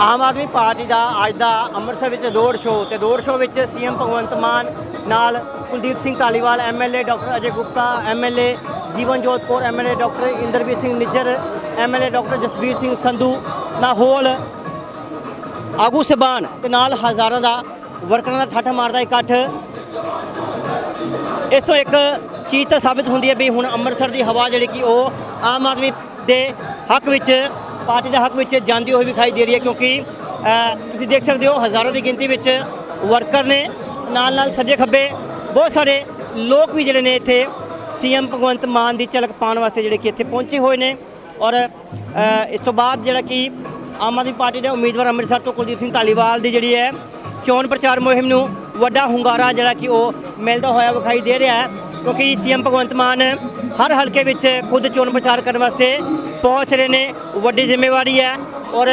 ਆਮ Aadmi party ਦਾ ਅੱਜ ਦਾ ਅੰਮ੍ਰਿਤਸਰ ਵਿੱਚ ਰੋਡ ਸ਼ੋਅ ਤੇ ਰੋਡ ਸ਼ੋਅ ਵਿੱਚ ਸੀਐਮ ਭਗਵੰਤ ਮਾਨ ਨਾਲ Kuldeep Singh Dhaliwal MLA doctor Ajay Gupta MLA Jeevanjot Kaur MLA doctor Inderbir Singh Nijjar MLA doctor Jasbir Singh Sandhu ਨਾ ਹੋਲ ਆਗੂ ਸਬਾਨ ਤੇ ਨਾਲ ਹਜ਼ਾਰਾਂ ਦਾ ਵਰਕਰਾਂ ਦਾ ਠੱਠ ਮਾਰਦਾ ਇਕੱਠ। ਇਸ ਤੋਂ ਇੱਕ ਚੀਜ਼ ਤਾਂ ਸਾਬਿਤ ਹੁੰਦੀ ਹੈ ਵੀ ਹੁਣ ਅੰਮ੍ਰਿਤਸਰ ਦੀ ਹਵਾ ਜਿਹੜੀ ਕਿ ਉਹ ਆਮ ਆਦਮੀ ਦੇ ਹੱਕ ਵਿੱਚ ਪਾਰਟੀ ਦੇ ਹੱਕ ਵਿੱਚ ਜਾਂਦੀ ਹੋਈ ਵਿਖਾਈ ਦੇ ਰਹੀ ਹੈ ਕਿਉਂਕਿ ਤੁਸੀਂ ਦੇਖ ਸਕਦੇ ਹੋ ਹਜ਼ਾਰਾਂ ਦੀ ਗਿਣਤੀ ਵਿੱਚ ਵਰਕਰ ਨੇ, ਨਾਲ ਨਾਲ ਸੱਜੇ ਖੱਬੇ ਬਹੁਤ ਸਾਰੇ ਲੋਕ ਵੀ ਜਿਹੜੇ ਨੇ ਇੱਥੇ ਸੀਐਮ ਭਗਵੰਤ ਮਾਨ ਦੀ ਝਲਕ ਪਾਉਣ ਵਾਸਤੇ ਜਿਹੜੇ ਕਿ ਇੱਥੇ ਪਹੁੰਚੇ ਹੋਏ ਨੇ ਔਰ ਇਸ ਤੋਂ ਬਾਅਦ ਜਿਹੜਾ ਕਿ ਆਮ ਆਦਮੀ ਪਾਰਟੀ ਦੇ ਉਮੀਦਵਾਰ ਅੰਮ੍ਰਿਤਸਰ ਤੋਂ ਕੁਲਦੀਪ ਸਿੰਘ ਧਾਲੀਵਾਲ ਦੀ ਜਿਹੜੀ ਹੈ ਚੋਣ ਪ੍ਰਚਾਰ ਮੁਹਿੰਮ ਨੂੰ ਵੱਡਾ ਹੁੰਗਾਰਾ ਜਿਹੜਾ ਕਿ ਉਹ ਮਿਲਦਾ ਹੋਇਆ ਵਿਖਾਈ ਦੇ ਰਿਹਾ ਹੈ ਕਿਉਂਕਿ ਸੀਐਮ ਭਗਵੰਤ ਮਾਨ ਹਰ ਹਲਕੇ ਵਿੱਚ ਖੁਦ ਚੋਣ ਪ੍ਰਚਾਰ ਕਰਨ ਵਾਸਤੇ ਪਹੁੰਚ ਰਹੇ ਨੇ, ਵੱਡੀ ਜ਼ਿੰਮੇਵਾਰੀ ਹੈ ਔਰ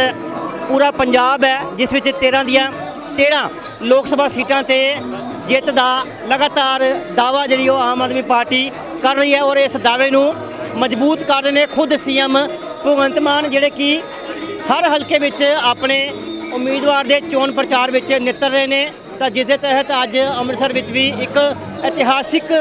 ਪੂਰਾ ਪੰਜਾਬ ਹੈ, ਜਿਸ ਵਿੱਚ 13 ਦੀਆਂ 13 ਲੋਕ ਸਭਾ ਸੀਟਾਂ ਤੇ ਜਿੱਤ ਦਾ ਲਗਾਤਾਰ ਦਾਵਾ ਜਿਹੜੀ ਉਹ ਆਮ ਆਦਮੀ ਪਾਰਟੀ ਕਰ ਰਹੀ ਹੈ ਔਰ ਇਸ ਦਾਅਵੇ ਨੂੰ ਮਜ਼ਬੂਤ ਕਰ ਰਹੇ ਨੇ, ਖੁਦ ਸੀਐਮ ਭਗਵੰਤ ਮਾਨ, ਜਿਹੜੇ ਕਿ ਹਰ ਹਲਕੇ ਵਿੱਚ ਆਪਣੇ ਉਮੀਦਵਾਰ ਦੇ ਚੋਣ ਪ੍ਰਚਾਰ ਵਿੱਚ ਨਿੱਤਰ ਰਹੇ ਨੇ। ਤਾਂ ਜਿਸ ਦੇ ਤਹਿਤ ਅੱਜ ਅੰਮ੍ਰਿਤਸਰ ਵਿੱਚ ਵੀ ਇੱਕ ਇਤਿਹਾਸਿਕ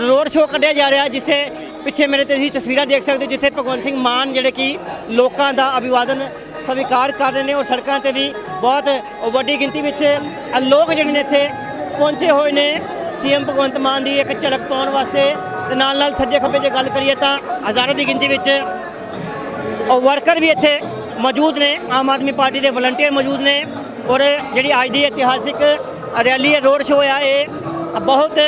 ਰੋਡ ਸ਼ੋਅ ਕੱਢਿਆ ਜਾ ਰਿਹਾ ਜਿਸੇ ਪਿੱਛੇ ਮੇਰੇ ਤੇ ਤੁਸੀਂ ਤਸਵੀਰਾਂ ਦੇਖ ਸਕਦੇ ਹੋ ਜਿੱਥੇ ਭਗਵੰਤ ਸਿੰਘ ਮਾਨ ਜਿਹੜੇ ਕਿ ਲੋਕਾਂ ਦਾ ਅਭਿਵਾਦਨ ਸਵੀਕਾਰ ਕਰ ਰਹੇ ਨੇ ਔਰ ਸੜਕਾਂ ਤੇ ਵੀ ਬਹੁਤ ਵੱਡੀ ਗਿਣਤੀ ਵਿੱਚ ਲੋਕ ਜਿਹੜੇ ਨੇ ਇੱਥੇ ਪਹੁੰਚੇ ਹੋਏ ਨੇ। ਸੀਐਮ ਭਗਵੰਤ ਮਾਨ ਦੀ ਇੱਕ ਝਲਕ ਪਾਉਣ ਵਾਸਤੇ ਤੇ ਨਾਲ ਨਾਲ ਸੱਜੇ ਖੱਬੇ ਜੇ ਗੱਲ ਕਰੀਏ ਤਾਂ ਹਜ਼ਾਰਾਂ ਦੀ ਗਿਣਤੀ ਵਿੱਚ ਔਰ ਵਰਕਰ ਵੀ ਇੱਥੇ ਮੌਜੂਦ ਨੇ। ਆਮ ਆਦਮੀ ਪਾਰਟੀ ਦੇ ਵਲੰਟੀਅਰ ਮੌਜੂਦ ਨੇ ਔਰ ਜਿਹੜੀ ਅੱਜ ਦੀ ਇਤਿਹਾਸਿਕ ਰੈਲੀ ਹੈ, ਰੋਡ ਸ਼ੋਅ ਆ ਇਹ ਬਹੁਤ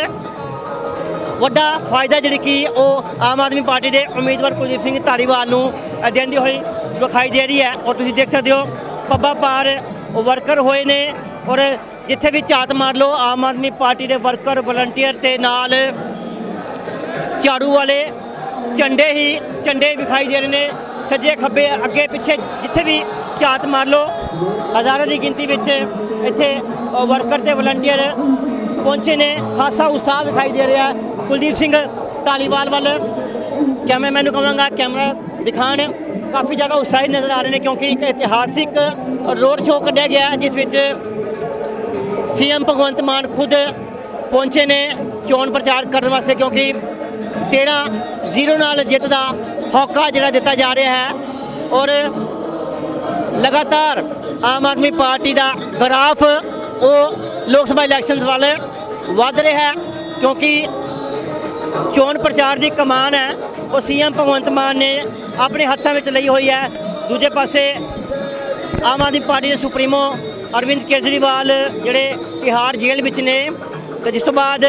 ਵੱਡਾ ਫਾਇਦਾ ਜਿਹੜੀ ਕਿ ਉਹ ਆਮ ਆਦਮੀ ਪਾਰਟੀ ਦੇ ਉਮੀਦਵਾਰ ਕੁਲਦੀਪ ਸਿੰਘ ਧਾਲੀਵਾਲ ਨੂੰ ਦਿੰਦੀ ਹੋਈ ਵਿਖਾਈ ਦੇ ਰਹੀ ਹੈ। ਔਰ ਤੁਸੀਂ ਦੇਖ ਸਕਦੇ ਹੋ, ਪੱਬਾ ਪਾਰ ਵਰਕਰ ਹੋਏ ਨੇ ਔਰ ਜਿੱਥੇ ਵੀ ਝਾਤ ਮਾਰ ਲਓ, ਆਮ ਆਦਮੀ ਪਾਰਟੀ ਦੇ ਵਰਕਰ, ਵਲੰਟੀਅਰ ਤੇ ਨਾਲ ਝਾੜੂ ਵਾਲੇ ਝੰਡੇ ਹੀ ਝੰਡੇ ਵਿਖਾਈ ਦੇ ਰਹੇ ਨੇ। ਸੱਜੇ ਖੱਬੇ ਅੱਗੇ ਪਿੱਛੇ ਜਿੱਥੇ ਵੀ ਝਾਤ ਮਾਰ ਲਓ, ਹਜ਼ਾਰਾਂ ਦੀ ਗਿਣਤੀ ਵਿੱਚ ਇੱਥੇ ਵਰਕਰ ਤੇ ਵਲੰਟੀਅਰ ਪਹੁੰਚੇ ਨੇ। ਖਾਸਾ ਉਤਸ਼ਾਹ ਦਿਖਾਈ ਦੇ ਰਿਹਾ ਹੈ। ਕੁਲਦੀਪ ਸਿੰਘ ਧਾਲੀਵਾਲ ਵੱਲ। ਕੈਮਰਾਮੈਨ ਨੂੰ ਕਹਾਂਗਾ ਕੈਮਰਾ ਦਿਖਾਣ ਕਾਫੀ ਜ਼ਿਆਦਾ ਉਤਸ਼ਾਹਿਤ ਨਜ਼ਰ ਆ ਰਹੇ ਨੇ ਕਿਉਂਕਿ ਇੱਕ ਇਤਿਹਾਸਿਕ ਰੋਡ ਸ਼ੋਅ ਕੱਢਿਆ ਗਿਆ ਜਿਸ ਵਿੱਚ ਸੀਐਮ ਭਗਵੰਤ ਮਾਨ ਖੁਦ ਪਹੁੰਚੇ ਨੇ ਚੋਣ ਪ੍ਰਚਾਰ ਕਰਨ ਵਾਸਤੇ ਕਿਉਂਕਿ 13 ਜ਼ੀਰੋ ਨਾਲ ਜਿੱਤ ਦਾ ਹੌਕਾ ਜਿਹੜਾ ਦਿੱਤਾ ਜਾ ਰਿਹਾ ਹੈ। ਔਰ ਲਗਾਤਾਰ ਆਮ ਆਦਮੀ ਪਾਰਟੀ ਦਾ ਗ੍ਰਾਫ ਉਹ ਲੋਕ ਸਭਾ ਇਲੈਕਸ਼ਨਸ ਵੱਲ ਵੱਧ ਰਿਹਾ ਹੈ, ਕਿਉਂਕਿ ਚੋਣ ਪ੍ਰਚਾਰ ਦੀ ਕਮਾਨ ਹੈ, ਉਹ ਸੀਐਮ ਭਗਵੰਤ ਮਾਨ ਨੇ ਆਪਣੇ ਹੱਥਾਂ ਵਿੱਚ ਲਈ ਹੋਈ ਹੈ। ਦੂਜੇ ਪਾਸੇ ਆਮ ਆਦਮੀ ਪਾਰਟੀ ਦੇ ਸੁਪਰੀਮੋ ਅਰਵਿੰਦ ਕੇਜਰੀਵਾਲ ਜਿਹੜੇ ਤਿਹਾੜ ਜੇਲ੍ਹ ਵਿੱਚ ਨੇ, ਤੇ ਜਿਸ ਤੋਂ ਬਾਅਦ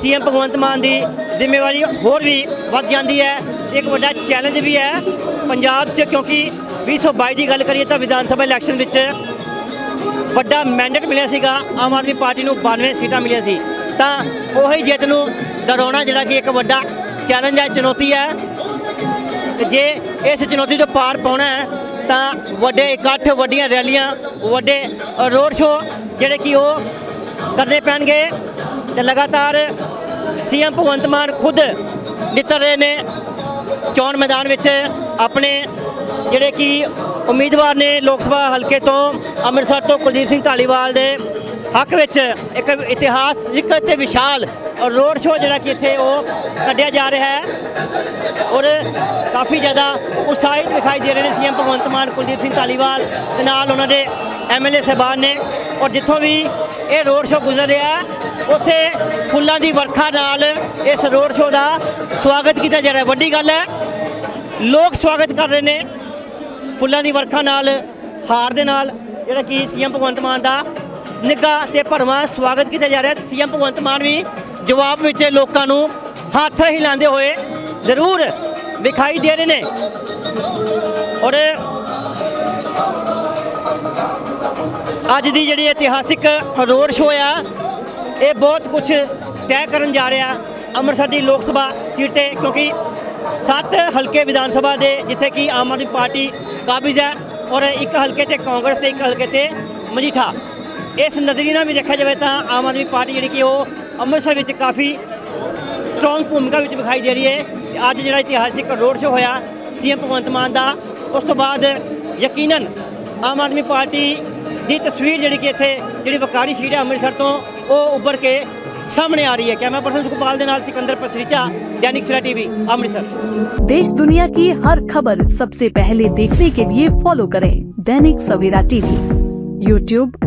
ਸੀਐਮ ਭਗਵੰਤ ਮਾਨ ਦੀ ਜ਼ਿੰਮੇਵਾਰੀ ਹੋਰ ਵੀ ਵੱਧ ਜਾਂਦੀ ਹੈ। ਇੱਕ ਵੱਡਾ ਚੈਲੰਜ ਵੀ ਹੈ ਪੰਜਾਬ 'ਚ, ਕਿਉਂਕਿ 2022 ਦੀ ਗੱਲ ਕਰੀਏ ਤਾਂ ਵਿਧਾਨ ਸਭਾ ਇਲੈਕਸ਼ਨ ਵਿੱਚ ਵੱਡਾ ਮੈਂਡੇਟ ਮਿਲਿਆ ਸੀਗਾ। ਆਮ ਆਦਮੀ ਪਾਰਟੀ ਨੂੰ 92 ਸੀਟਾਂ ਮਿਲੀਆਂ ਸੀ। ਤਾਂ ਉਹੀ ਜਿੱਤ ਨੂੰ ਦਰੋਣਾ ਜਿਹੜਾ ਕਿ ਇੱਕ ਵੱਡਾ ਚੈਲੰਜ ਹੈ, ਚੁਣੌਤੀ ਹੈ। ਜੇ ਇਸ ਚੁਣੌਤੀ ਤੋਂ ਪਾਰ ਪਾਉਣਾ ਹੈ, ਤਾਂ ਵੱਡੇ ਇਕੱਠ, ਵੱਡੀਆਂ ਰੈਲੀਆਂ, ਵੱਡੇ ਰੋਡ ਸ਼ੋਅ ਜਿਹੜੇ ਕਿ ਉਹ ਕਰਨੇ ਪੈਣਗੇ ਤੇ ਲਗਾਤਾਰ ਸੀਐਮ ਭਗਵੰਤ ਮਾਨ ਖੁਦ ਨਿੱਤਰ ਰਹੇ ਨੇ। ਚੋਣ ਮੈਦਾਨ ਵਿੱਚ ਆਪਣੇ ਜਿਹੜੇ ਕਿ ਉਮੀਦਵਾਰ ਨੇ ਲੋਕ ਸਭਾ ਹਲਕੇ ਤੋਂ ਅੰਮ੍ਰਿਤਸਰ ਤੋਂ ਕੁਲਦੀਪ ਸਿੰਘ ਧਾਲੀਵਾਲ ਦੇ ਹੱਕ ਵਿੱਚ ਇੱਕ ਇਤਿਹਾਸਿਕ ਤੇ ਵਿਸ਼ਾਲ ਔਰ ਰੋਡ ਸ਼ੋਅ ਜਿਹੜਾ ਕਿ ਇੱਥੇ ਉਹ ਕੱਢਿਆ ਜਾ ਰਿਹਾ ਹੈ। ਔਰ ਕਾਫੀ ਜ਼ਿਆਦਾ ਉਤਸ਼ਾਹਿਤ ਦਿਖਾਈ ਦੇ ਰਹੇ ਨੇ ਸੀਐਮ ਭਗਵੰਤ ਮਾਨ, ਕੁਲਦੀਪ ਸਿੰਘ ਧਾਲੀਵਾਲ ਦੇ ਨਾਲ ਉਹਨਾਂ ਦੇ ਐਮਐਲਏ ਸਾਹਿਬਾਨ ਨੇ। ਔਰ ਜਿੱਥੋਂ ਵੀ ਇਹ ਰੋਡ ਸ਼ੋਅ ਗੁਜ਼ਰ ਰਿਹਾ ਉੱਥੇ ਫੁੱਲਾਂ ਦੀ ਵਰਖਾ ਨਾਲ ਇਸ ਰੋਡ ਸ਼ੋਅ ਦਾ ਸਵਾਗਤ ਕੀਤਾ ਜਾ ਰਿਹਾ ਵੱਡੀ ਗੱਲ ਹੈ, ਲੋਕ ਸਵਾਗਤ ਕਰ ਰਹੇ ਨੇ ਫੁੱਲਾਂ ਦੀ ਵਰਖਾ ਨਾਲ, ਹਾਰ ਦੇ ਨਾਲ, ਜਿਹੜਾ ਕਿ ਸੀਐਮ ਭਗਵੰਤ ਮਾਨ ਦਾ ਨਿੱਘਾ ਤੇ ਭਰਵਾਂ ਸਵਾਗਤ ਕੀਤਾ ਜਾ ਰਿਹਾ ਹੈ। ਸੀਐਮ ਭਗਵੰਤ ਮਾਨ ਵੀ ਜਵਾਬ ਵਿੱਚ ਲੋਕਾਂ ਨੂੰ ਹੱਥ ਹਿਲਾਉਂਦੇ ਹੋਏ ਜ਼ਰੂਰ ਦਿਖਾਈ ਦੇ ਰਹੇ ਨੇ। ਔਰ ਅੱਜ ਦੀ ਜਿਹੜੀ ਇਤਿਹਾਸਿਕ ਰੋਡ ਸ਼ੋਅ ਆ, ਇਹ ਬਹੁਤ ਕੁਝ ਤੈਅ ਕਰਨ ਜਾ ਰਿਹਾ ਅੰਮ੍ਰਿਤਸਰ ਦੀ ਲੋਕ ਸਭਾ ਸੀਟ ਤੇ, ਕਿਉਂਕਿ ਸੱਤ ਹਲਕੇ ਵਿਧਾਨ ਸਭਾ ਦੇ, ਜਿੱਥੇ ਕਿ ਆਮ ਆਦਮੀ ਪਾਰਟੀ ਕਾਬਿਜ਼ ਹੈ, ਔਰ ਇੱਕ ਹਲਕੇ ਤੇ ਕਾਂਗਰਸ ਤੇ, ਇੱਕ ਹਲਕੇ ਤੇ ਮਜੀਠਾ। ਇਸ ਨਜ਼ਰੀਏ ਨਾਲ ਵੀ ਦੇਖਿਆ ਜਾਵੇ ਤਾਂ ਆਮ ਆਦਮੀ ਪਾਰਟੀ ਜਿਹੜੀ ਕਿ ਉਹ ਅੰਮ੍ਰਿਤਸਰ ਵਿੱਚ ਕਾਫੀ ਸਟਰੋਂਗ ਭੂਮਿਕਾ ਵਿੱਚ ਵਿਖਾਈ ਦੇ ਰਹੀ ਹੈ ਤੇ ਅੱਜ ਜਿਹੜਾ ਇਤਿਹਾਸਿਕ ਰੋਡ ਸ਼ੋਅ ਹੋਇਆ ਸੀਐਮ ਭਗਵੰਤ ਮਾਨ ਦਾ ਉਸ ਤੋਂ ਬਾਅਦ ਯਕੀਨਨ ਆਮ ਆਦਮੀ ਪਾਰਟੀ ਦੀ ਤਸਵੀਰ ਜਿਹੜੀ ਕਿ ਇੱਥੇ ਜਿਹੜੀ ਵਕਾਰੀ ਸੀਟ ਹੈ ਅੰਮ੍ਰਿਤਸਰ ਤੋਂ ਉਹ ਉੱਭਰ ਕੇ ਸਾਹਮਣੇ ਆ ਰਹੀ ਹੈ ਕੈਮਰਾ ਪਰਸਨ ਸੁਖਪਾਲ ਦੇ ਨਾਲ ਸਿਕੰਦਰ ਪਸਰੀਚਾ ਦੈਨਿਕ ਸਵੇਰਾ ਟੀਵੀ ਅੰਮ੍ਰਿਤਸਰ देश दुनिया की हर खबर सबसे पहले देखने के लिए फॉलो करें दैनिक सवेरा टीवी यूट्यूब